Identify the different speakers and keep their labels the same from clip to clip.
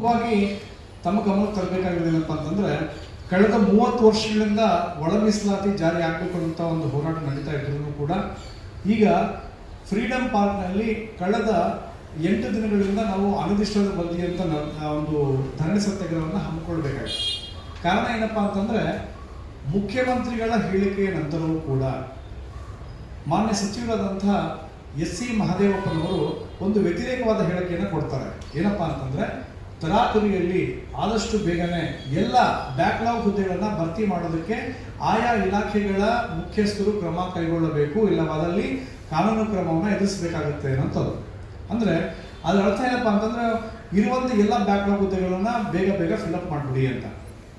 Speaker 1: ಮುಖ್ಯವಾಗಿ ತಮ್ಮ ಗಮನಕ್ಕೆ ತರಬೇಕಾಗಿರೋದೇನಪ್ಪ ಅಂತಂದ್ರೆ, ಕಳೆದ ಮೂವತ್ತು ವರ್ಷಗಳಿಂದ ಒಳ ಮೀಸಲಾತಿ ಜಾರಿ ಆಗಬೇಕು ಒಂದು ಹೋರಾಟ ನಡೀತಾ ಇದ್ರು ಕೂಡ, ಈಗ ಫ್ರೀಡಂ ಪಾರ್ಕ್ನಲ್ಲಿ ಕಳೆದ ಎಂಟು ದಿನಗಳಿಂದ ನಾವು ಅನಿರ್ದಿಷ್ಟದ ಬದಲಿ ಅಂತ ಒಂದು ಧರಣಿ ಸತ್ಯಾಗ್ರಹವನ್ನು ಹಮ್ಮಿಕೊಳ್ಬೇಕಾಗಿದೆ ಕಾರಣ ಏನಪ್ಪ ಅಂತಂದ್ರೆ, ಮುಖ್ಯಮಂತ್ರಿಗಳ ಹೇಳಿಕೆಯ ನಂತರವೂ ಕೂಡ ಮಾನ್ಯ ಸಚಿವರಾದಂಥ ಎಸ್ ಸಿ ಮಹದೇವಪ್ಪನವರು ಒಂದು ವ್ಯತಿರೇಕವಾದ ಹೇಳಿಕೆಯನ್ನು ಕೊಡ್ತಾರೆ. ಏನಪ್ಪಾ ಅಂತಂದ್ರೆ ತರಾತುರಿಯಲ್ಲಿ ಆದಷ್ಟು ಬೇಗನೆ ಎಲ್ಲ ಬ್ಯಾಕ್ಲಾಗ್ ಹುದ್ದೆಗಳನ್ನು ಭರ್ತಿ ಮಾಡೋದಕ್ಕೆ ಆಯಾ ಇಲಾಖೆಗಳ ಮುಖ್ಯಸ್ಥರು ಕ್ರಮ ಕೈಗೊಳ್ಳಬೇಕು, ಇಲ್ಲವಾದಲ್ಲಿ ಕಾನೂನು ಕ್ರಮವನ್ನು ಎದುರಿಸಬೇಕಾಗುತ್ತೆ ಅನ್ನೋಂಥದ್ದು. ಅಂದ್ರೆ, ಅದರ ಅರ್ಥ ಏನಪ್ಪ ಅಂತಂದ್ರೆ, ಇರುವಂತ ಎಲ್ಲ ಬ್ಯಾಕ್ಲಾಗ್ ಹುದ್ದೆಗಳನ್ನು ಬೇಗ ಬೇಗ ಫಿಲಪ್ ಮಾಡ್ಬಿಡಿ ಅಂತ.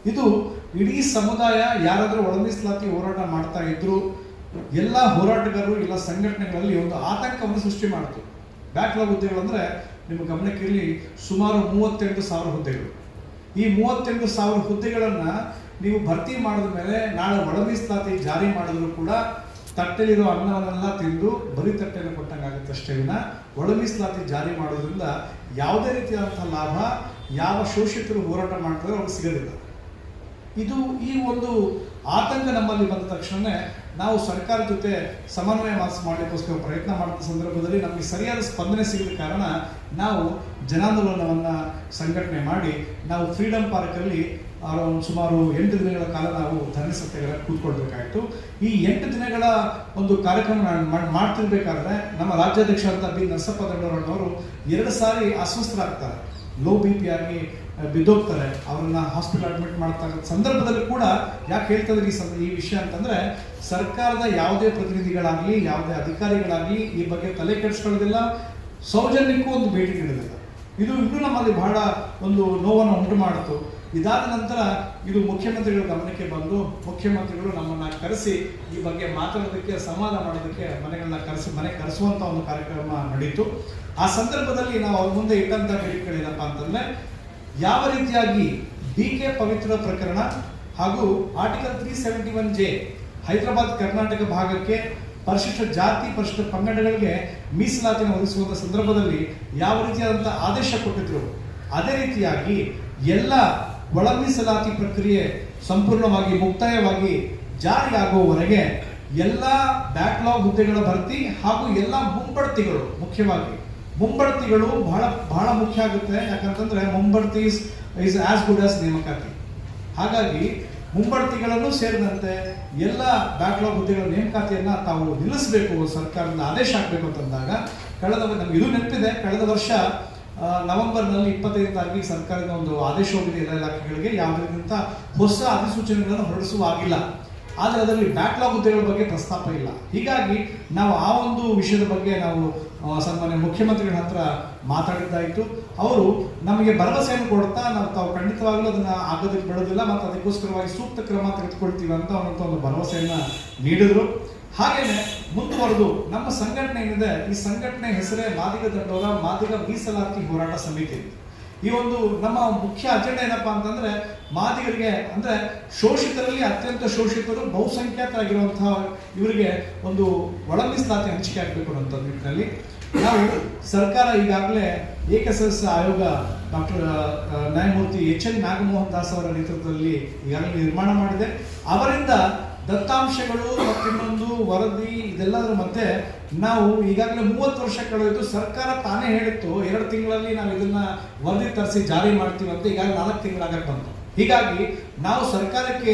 Speaker 1: ಇದು ಇಡೀ ಸಮುದಾಯ ಯಾರಾದರೂ ಒಳಮೀಸಲಾತಿ ಹೋರಾಟ ಮಾಡ್ತಾ ಇದ್ರು, ಎಲ್ಲ ಹೋರಾಟಗಾರರು ಎಲ್ಲ ಸಂಘಟನೆಗಳಲ್ಲಿ ಒಂದು ಆತಂಕವನ್ನು ಸೃಷ್ಟಿ ಮಾಡ್ತು. ಬ್ಯಾಕ್ಲಾಗ್ ಹುದ್ದೆಗಳು ಅಂದ್ರೆ ನಿಮ್ಮ ಗಮನಕ್ಕಿರಲಿ ಸುಮಾರು ಮೂವತ್ತೆಂಟು ಸಾವಿರ ಹುದ್ದೆಗಳು. ಈ ಮೂವತ್ತೆಂಟು ಸಾವಿರ ಹುದ್ದೆಗಳನ್ನು ನೀವು ಭರ್ತಿ ಮಾಡಿದ ಮೇಲೆ ನಾಳೆ ಒಳ ಮೀಸಲಾತಿ ಜಾರಿ ಮಾಡಿದ್ರು ಕೂಡ ತಟ್ಟೆಲಿರೋ ಅನ್ನವನ್ನೆಲ್ಲ ತಿಂದು ಬರೀ ತಟ್ಟೆಯನ್ನು ಕೊಟ್ಟಂಗಾಗುತ್ತೆ ಅಷ್ಟೇ ವಿನ ಒಳ ಮೀಸಲಾತಿ ಜಾರಿ ಮಾಡೋದ್ರಿಂದ ಯಾವುದೇ ರೀತಿಯಾದಂಥ ಲಾಭ ಯಾವ ಶೋಷಿತರು ಹೋರಾಟ ಮಾಡ್ತಾರೆ ಅವ್ರಿಗೆ ಸಿಗೋದಿಲ್ಲ. ಇದು ಈ ಒಂದು ಆತಂಕ ನಮ್ಮಲ್ಲಿ ಬಂದ ತಕ್ಷಣವೇ ನಾವು ಸರ್ಕಾರದ ಜೊತೆ ಸಮನ್ವಯ ಮಾಸ್ ಮಾಡಲಿಕ್ಕೋಸ್ಕರ ಪ್ರಯತ್ನ ಮಾಡಿದ ಸಂದರ್ಭದಲ್ಲಿ ನಮಗೆ ಸರಿಯಾದ ಸ್ಪಂದನೆ ಸಿಗದ ಕಾರಣ ನಾವು ಜನಾಂದೋಲನವನ್ನು ಸಂಘಟನೆ ಮಾಡಿ ನಾವು ಫ್ರೀಡಂ ಪಾರ್ಕಲ್ಲಿ ಸುಮಾರು ಎಂಟು ದಿನಗಳ ಕಾಲ ನಾವು ಧರಣಿ ಸತ್ಯಾಗ್ರಹ ಕೂತ್ಕೊಳ್ಬೇಕಾಯಿತು. ಈ ಎಂಟು ದಿನಗಳ ಒಂದು ಕಾರ್ಯಕ್ರಮ ಮಾಡ್ತಿರ್ಬೇಕಾದ್ರೆ ನಮ್ಮ ರಾಜ್ಯಾಧ್ಯಕ್ಷ ಅಂತ ಬಿ. ನರಸಪ್ಪ ದಂಡವರಣ್ಣವರು ಎರಡು ಸಾರಿ ಅಸ್ವಸ್ಥರಾಗ್ತಾರೆ. ಲೋ ಬಿ ಪಿ ಆಗಿ ಬಿದ್ದೋಗ್ತಾರೆ. ಅವ್ರನ್ನ ಹಾಸ್ಪಿಟಲ್ ಅಡ್ಮಿಟ್ ಮಾಡ್ತಾ ಸಂದರ್ಭದಲ್ಲಿ ಕೂಡ ಯಾಕೆ ಹೇಳ್ತಾ ಸಂದ- ಈ ವಿಷಯ ಅಂತಂದ್ರೆ ಸರ್ಕಾರದ ಯಾವುದೇ ಪ್ರತಿನಿಧಿಗಳಾಗಲಿ, ಯಾವುದೇ ಅಧಿಕಾರಿಗಳಾಗಲಿ ಈ ಬಗ್ಗೆ ತಲೆ ಕೆಡಿಸ್ಕೊಳ್ಳೋದಿಲ್ಲ. ಸೌಜನ್ಯಕ್ಕೂ ಒಂದು ಭೇಟಿ ನೀಡಲಿಲ್ಲ ಇದು ಇನ್ನೂ ನಮ್ಮಲ್ಲಿ ಬಹಳ ಒಂದು ನೋವನ್ನು ಉಂಟು ಮಾಡಿತು ಇದಾದ ನಂತರ ಇದು ಮುಖ್ಯಮಂತ್ರಿಗಳ ಗಮನಕ್ಕೆ ಬಂದು ಮುಖ್ಯಮಂತ್ರಿಗಳು ನಮ್ಮನ್ನು ಕರೆಸಿ ಈ ಬಗ್ಗೆ ಮಾತಾಡೋದಕ್ಕೆ, ಸಂವಾದ ಮಾಡೋದಕ್ಕೆ ಮನೆಗಳನ್ನ ಕರೆಸಿ, ಮನೆ ಕರೆಸುವಂಥ ಒಂದು ಕಾರ್ಯಕ್ರಮ ನಡೀತು. ಆ ಸಂದರ್ಭದಲ್ಲಿ ನಾವು ಅವ್ರ ಮುಂದೆ ಇಟ್ಟಂತ ಬೇಡಿಕೆಗಳೇನಪ್ಪ ಅಂತಂದ್ರೆ, ಯಾವ ರೀತಿಯಾಗಿ ಡಿ ಕೆ ಪವಿತ್ರ ಪ್ರಕರಣ ಹಾಗೂ article three seventy one J Hyderabad Karnataka ಭಾಗಕ್ಕೆ ಪರಿಶಿಷ್ಟ ಜಾತಿ, ಪರಿಶಿಷ್ಟ ಪಂಗಡಗಳಿಗೆ ಮೀಸಲಾತಿಯನ್ನು ಒದಗಿಸುವಂಥ ಸಂದರ್ಭದಲ್ಲಿ ಯಾವ ರೀತಿಯಾದಂಥ ಆದೇಶ ಕೊಟ್ಟಿದ್ರು? ಅದೇ ರೀತಿಯಾಗಿ ಎಲ್ಲ ಒಳ ಮೀಸಲಾತಿ ಪ್ರಕ್ರಿಯೆ ಸಂಪೂರ್ಣವಾಗಿ, ಮುಕ್ತಾಯವಾಗಿ ಜಾರಿಯಾಗುವವರೆಗೆ ಎಲ್ಲ ಬ್ಯಾಕ್ಲಾಗ್ ಹುದ್ದೆಗಳ ಭರ್ತಿ ಹಾಗೂ ಎಲ್ಲ ಮುಂಬಡ್ತಿಗಳು, ಮುಖ್ಯವಾಗಿ ಮುಂಬಡ್ತಿಗಳು ಬಹಳ ಬಹಳ ಮುಖ್ಯ ಆಗುತ್ತೆ. ಯಾಕಂತಂದ್ರೆ ಮುಂಬಡ್ತಿ ಇಸ್ ಆಸ್ ಗುಡ್ ಆಸ್ ನೇಮಕಾತಿ. ಹಾಗಾಗಿ ಮುಂಬಡ್ತಿಗಳನ್ನು ಸೇರಿದಂತೆ ಎಲ್ಲ ಬ್ಯಾಕ್ಲಾಗ್ ಹುದ್ದೆಗಳ ನೇಮಕಾತಿಯನ್ನು ತಾವು ನಿಲ್ಲಿಸಬೇಕು ಸರ್ಕಾರದ ಆದೇಶ ಹಾಕಬೇಕು ಅಂತಂದಾಗ ಕಳೆದ ನಮ್ಗೆ ಇದು ನೆನಪಿದೆ, ಕಳೆದ ವರ್ಷ ನವೆಂಬರ್ನಲ್ಲಿ ಇಪ್ಪತ್ತೈದು ತಾರೀಕಿಗೆ ಸರ್ಕಾರದ ಒಂದು ಆದೇಶ ಹೋಗಿದೆ ಎಲ್ಲ ಇಲಾಖೆಗಳಿಗೆ ಯಾವುದೇ ರೀತಿಯಂತ ಹೊಸ ಅಧಿಸೂಚನೆಗಳನ್ನು ಹೊರಡಿಸುವ ಆಗಿಲ್ಲ ಆದರೆ ಅದರಲ್ಲಿ ಬ್ಯಾಕ್ಲಾಗ್ ಹುದ್ದೆಗಳ ಬಗ್ಗೆ ಪ್ರಸ್ತಾಪ ಇಲ್ಲ. ಹೀಗಾಗಿ ನಾವು ಆ ಒಂದು ವಿಷಯದ ಬಗ್ಗೆ ನಾವು ಸನ್ಮಾನ್ಯ ಮುಖ್ಯಮಂತ್ರಿಗಳ ಹತ್ರ ಮಾತಾಡಿದ್ದಾಯಿತು. ಅವರು ನಮಗೆ ಭರವಸೆಯನ್ನು ಕೊಡ್ತಾ ನಾವು ತಾವು ಖಂಡಿತವಾಗ್ಲೂ ಅದನ್ನ ಆಗೋದಕ್ಕೆ ಬಿಡೋದಿಲ್ಲ ಮತ್ತು ಅದಕ್ಕೋಸ್ಕರವಾಗಿ ಸೂಕ್ತ ಕ್ರಮ ತೆಗೆದುಕೊಳ್ತೀವಿ ಅಂತ ಅವರಂತ ಒಂದು ಭರವಸೆಯನ್ನ ನೀಡಿದ್ರು. ಹಾಗೇನೆ ಮುಂದುವರೆದು ನಮ್ಮ ಸಂಘಟನೆ ಏನಿದೆ, ಈ ಸಂಘಟನೆ ಹೆಸರೇ ಮಾದಿಗ ದಂಡೋರ, ಮಾದಿಗ ಮೀಸಲಾತಿ ಹೋರಾಟ ಸಮಿತಿ ಈ ಒಂದು ನಮ್ಮ ಮುಖ್ಯ ಅಜೆಂಡಾ ಏನಪ್ಪ ಅಂತಂದ್ರೆ ಮಾದಿಗರಿಗೆ ಅಂದ್ರೆ ಶೋಷಿತರಲ್ಲಿ ಅತ್ಯಂತ ಶೋಷಿತರು, ಬಹುಸಂಖ್ಯಾತರಾಗಿರುವಂತಹ ಇವರಿಗೆ ಒಂದು ಒಳ ಮೀಸಲಾತಿ ಹಂಚಿಕೆ ಆಗಬೇಕು ಅನ್ನೋ ನಿಟ್ಟಿನಲ್ಲಿ. ನಾವು ಸರ್ಕಾರ ಈಗಾಗಲೇ ಏಕಸದಸ್ಯ ಆಯೋಗ ಡಾಕ್ಟರ್ ನ್ಯಾಯಮೂರ್ತಿ ಎಚ್ ಎನ್ ನಾಗಮೋಹನ್ ದಾಸ್ ಅವರ ನೇತೃತ್ವದಲ್ಲಿ ಈಗಾಗಲೇ ನಿರ್ಮಾಣ ಮಾಡಿದೆ. ಅವರಿಂದ ದತ್ತಾಂಶಗಳು ಮತ್ತಿನ್ನೊಂದು ವರದಿ ಇದೆಲ್ಲದರ ಮಧ್ಯೆ ನಾವು ಈಗಾಗಲೇ ಮೂವತ್ತು ವರ್ಷ ಕಳೆದಿದ್ದು ಸರ್ಕಾರ ತಾನೇ ಹೇಳಿತ್ತು, ಎರಡು ತಿಂಗಳಲ್ಲಿ ನಾವು ಇದನ್ನ ವರದಿ ತರಿಸಿ ಜಾರಿ ಮಾಡ್ತೀವಿ ಅಂತ ಈಗಾಗಲೇ ನಾಲ್ಕು ತಿಂಗಳಾಗಕ್ಕೆ ಬಂತು. ಹೀಗಾಗಿ ನಾವು ಸರ್ಕಾರಕ್ಕೆ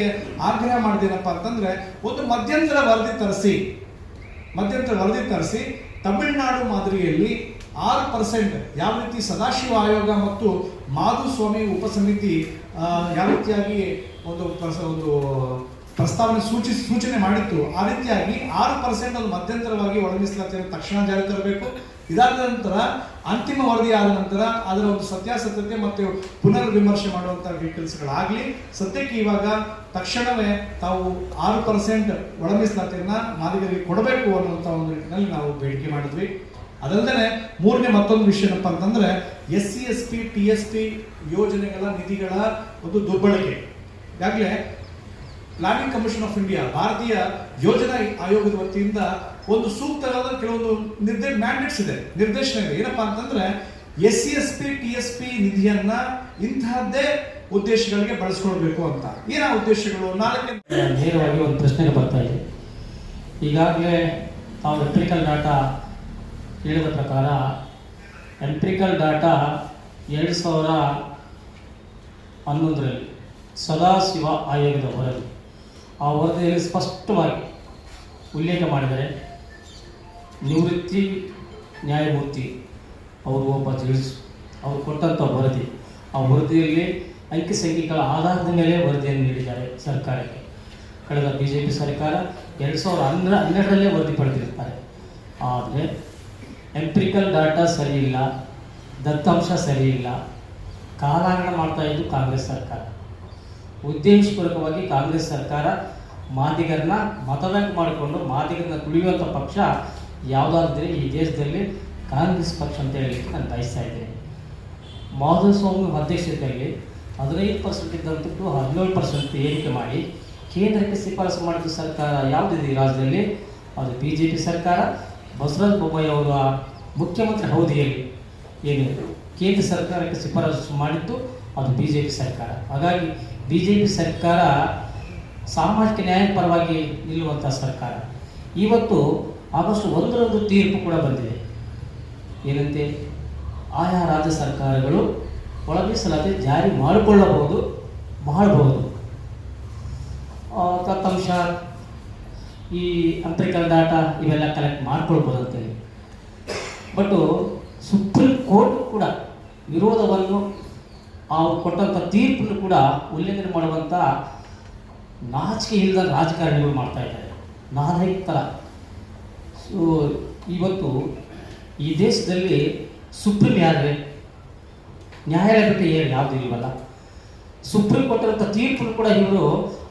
Speaker 1: ಆಗ್ರಹ ಮಾಡಿದೇನಪ್ಪ ಅಂತಂದ್ರೆ, ಒಂದು ಮಧ್ಯಂತರ ವರದಿ ತರಿಸಿ, ಮಧ್ಯಂತರ ವರದಿ ತರಿಸಿ ತಮಿಳುನಾಡು ಮಾದರಿಯಲ್ಲಿ ಆರು ಪರ್ಸೆಂಟ್ ಯಾವ ರೀತಿ ಸದಾಶಿವ ಆಯೋಗ ಮತ್ತು ಮಾಧುಸ್ವಾಮಿ ಉಪಸಮಿತಿ ಯಾವ ರೀತಿಯಾಗಿ ಒಂದು ಒಂದು ಪ್ರಸ್ತಾವನೆ ಸೂಚಿ, ಸೂಚನೆ ಮಾಡಿತ್ತು, ಆ ರೀತಿಯಾಗಿ ಆರು ಪರ್ಸೆಂಟ್ ಅದು ಮಧ್ಯಂತರವಾಗಿ ಒಳಗಿಸಲಾಗ್ತದೆ ತಕ್ಷಣ ಜಾರಿ ತರಬೇಕು. ಇದಾದ ನಂತರ ಅಂತಿಮ ವರದಿ ಆದ ನಂತರ ಅದರ ಒಂದು ಸತ್ಯಾಸತ್ಯತೆ ಮತ್ತು ಪುನರ್ ವಿಮರ್ಶೆ ಮಾಡುವಂತಹ ಕೆಲಸಗಳಾಗ್ಲಿ. ಸದ್ಯಕ್ಕೆ ಇವಾಗ ತಕ್ಷಣವೇ ತಾವು ಆರು ಪರ್ಸೆಂಟ್ ಒಳ ಮೀಸಲಾತಿಯನ್ನ ಮಾದಿಗರಿಗೆ ಕೊಡಬೇಕು ಅನ್ನುವಂಥ ಒಂದು ನಿಟ್ಟಿನಲ್ಲಿ ನಾವು ಬೇಡಿಕೆ ಮಾಡಿದ್ವಿ. ಅದಲ್ಲದೆ ಮೂರನೇ ಮತ್ತೊಂದು ವಿಷಯ ಏನಪ್ಪ ಅಂತಂದ್ರೆ S C, S P, T S P ಯೋಜನೆಗಳ ನಿಧಿಗಳ ಒಂದು ದುರ್ಬಳಕೆ. ಈಗಾಗಲೇ ಪ್ಲಾನಿಂಗ್ ಕಮಿಷನ್ ಆಫ್ ಇಂಡಿಯಾ ಭಾರತೀಯ ಯೋಜನಾ ಆಯೋಗದ ವತಿಯಿಂದ ಒಂದು ಸೂಕ್ತವಾದ ಕೆಲವೊಂದು ನಿರ್ದೇಶ ಮ್ಯಾಂಡೇಟ್ಸ್ ಇದೆ, ನಿರ್ದೇಶನ ಇದೆ. ಏನಪ್ಪಾ ಅಂತಂದ್ರೆ S C S P T S P ನಿಧಿಯನ್ನ ಇಂತಹದ್ದೇ ಉದ್ದೇಶಗಳಿಗೆ ಬಳಸ್ಕೊಳ್ಬೇಕು ಅಂತ. ಏನ ಉದ್ದೇಶಗಳು? ನಾಳೆ
Speaker 2: ನೇರವಾಗಿ ಒಂದು ಪ್ರಶ್ನೆಗೆ ಬರ್ತಾ ಇದೆ. ಈಗಾಗಲೇ ತಾವು ಎಂಪ್ರಿಕಲ್ ಡಾಟಾ ಹೇಳಿದ ಪ್ರಕಾರ ಎಂಪ್ರಿಕಲ್ ಡಾಟಾ ಎರಡು ಸಾವಿರ ಹನ್ನೊಂದರಲ್ಲಿ ಸದಾಶಿವ ಆಯೋಗದ ವರದಿ ಆ ವರದಿಯಲ್ಲಿ ಸ್ಪಷ್ಟವಾಗಿ ಉಲ್ಲೇಖ ಮಾಡಿದರೆ ನಿವೃತ್ತಿ ನ್ಯಾಯಮೂರ್ತಿ ಅವರು ಒಬ್ಬ ಜಡ್ಜ್ ಅವರು ಕೊಟ್ಟಂಥ ವರದಿ. ಆ ವರದಿಯಲ್ಲಿ ಅಂಕಿ ಸಂಖ್ಯೆಗಳ ಆಧಾರದ ಮೇಲೆ ವರದಿಯನ್ನು ನೀಡಿದ್ದಾರೆ ಸರ್ಕಾರಕ್ಕೆ. ಕಳೆದ ಬಿ ಜೆ ಪಿ ಸರ್ಕಾರ ಎರಡು ಸಾವಿರದ ಹನ್ನೆರ, ಹನ್ನೆರಡರಲ್ಲೇ ವರದಿ ಪಡೆದಿರ್ತಾರೆ ಆದರೆ ಎಂಪ್ರಿಕಲ್ ಡಾಟಾ ಸರಿ ಇಲ್ಲ ದತ್ತಾಂಶ ಸರಿ ಇಲ್ಲ ಕಾಲಹರಣ ಮಾಡ್ತಾ ಇದ್ದು ಕಾಂಗ್ರೆಸ್ ಸರ್ಕಾರ. ಉದ್ದೇಶಪೂರ್ವಕವಾಗಿ ಕಾಂಗ್ರೆಸ್ ಸರ್ಕಾರ ಮಾದಿಗರನ್ನ ಮತಬ್ಯಾಂಕ್ ಮಾಡಿಕೊಂಡು, ಮಾದಿಗರನ್ನ ತುಳಿಯುವಂಥ ಪಕ್ಷ ಯಾವುದಾದ್ರೆ ಈ ದೇಶದಲ್ಲಿ ಕಾಂಗ್ರೆಸ್ ಪಕ್ಷ ಅಂತ ಹೇಳಲಿಕ್ಕೆ ನಾನು ಬಯಸ್ತಾ ಇದ್ದೇನೆ. ಮಾಧುಸ್ವಾಮಿ ಅಧ್ಯಕ್ಷತೆಯಲ್ಲಿ ಹದಿನೈದು ಪರ್ಸೆಂಟ್ ಇದ್ದಂಥದ್ದು ಹದಿನೇಳು ಪರ್ಸೆಂಟ್ ಏರಿಕೆ ಮಾಡಿ ಕೇಂದ್ರಕ್ಕೆ ಶಿಫಾರಸು ಮಾಡಿದ ಸರ್ಕಾರ ಯಾವುದಿದೆ ಈ ರಾಜ್ಯದಲ್ಲಿ? ಅದು ಬಿ ಜೆ ಪಿ ಸರ್ಕಾರ, ಬಸವರಾಜ ಬೊಮ್ಮಾಯಿ ಅವರ ಮುಖ್ಯಮಂತ್ರಿ ಅವಧಿಯಲ್ಲಿ ಏನು ಕೇಂದ್ರ ಸರ್ಕಾರಕ್ಕೆ ಶಿಫಾರಸು ಮಾಡಿದ್ದು ಅದು ಬಿ ಜೆ ಪಿ ಸರ್ಕಾರ. ಹಾಗಾಗಿ ಬಿ ಜೆ ಪಿ ಸರ್ಕಾರ ಸಾಮಾಜಿಕ ನ್ಯಾಯ ಪರವಾಗಿ ನಿಲ್ಲುವಂಥ ಸರ್ಕಾರ. ಇವತ್ತು ಆಗಸ್ಟ್ ಒಂದರಂದು ತೀರ್ಪು ಕೂಡ ಬಂದಿದೆ. ಏನಂತೆ? ಆಯಾ ರಾಜ್ಯ ಸರ್ಕಾರಗಳು ಒಳ ಮೀಸಲಾತಿ ಜಾರಿ ಮಾಡಿಕೊಳ್ಳಬಹುದು ಮಾಡಬಹುದು. ಆ, ದತ್ತಾಂಶ ಈ ಅಂತರಿಕಲ್ ಡಾಟಾ ಇವೆಲ್ಲ ಕಲೆಕ್ಟ್ ಮಾಡ್ಕೊಳ್ಬೋದು ಅಂತೇಳಿ ಬಟ್ ಸುಪ್ರೀಂ ಕೋರ್ಟ್ ಕೂಡ ವಿರೋಧವನ್ನು ಅವ್ರು ಕೊಟ್ಟಂಥ ತೀರ್ಪನ್ನು ಕೂಡ ಉಲ್ಲಂಘನೆ ಮಾಡುವಂಥ ನಾಚಿಕೆ ಇಲ್ಲದ ರಾಜಕಾರಣಿಗಳು ಮಾಡ್ತಾ ಇದ್ದಾರೆ. ಸೊ ಇವತ್ತು ಈ ದೇಶದಲ್ಲಿ ಸುಪ್ರೀಂ ಯಾರೇ ನ್ಯಾಯಾಲಯ ಏನು ಯಾವುದು ಇಲ್ವಲ್ಲ? ಸುಪ್ರೀಂ ಕೊಟ್ಟಿರುವಂಥ ತೀರ್ಪನ್ನು ಕೂಡ ಇವರು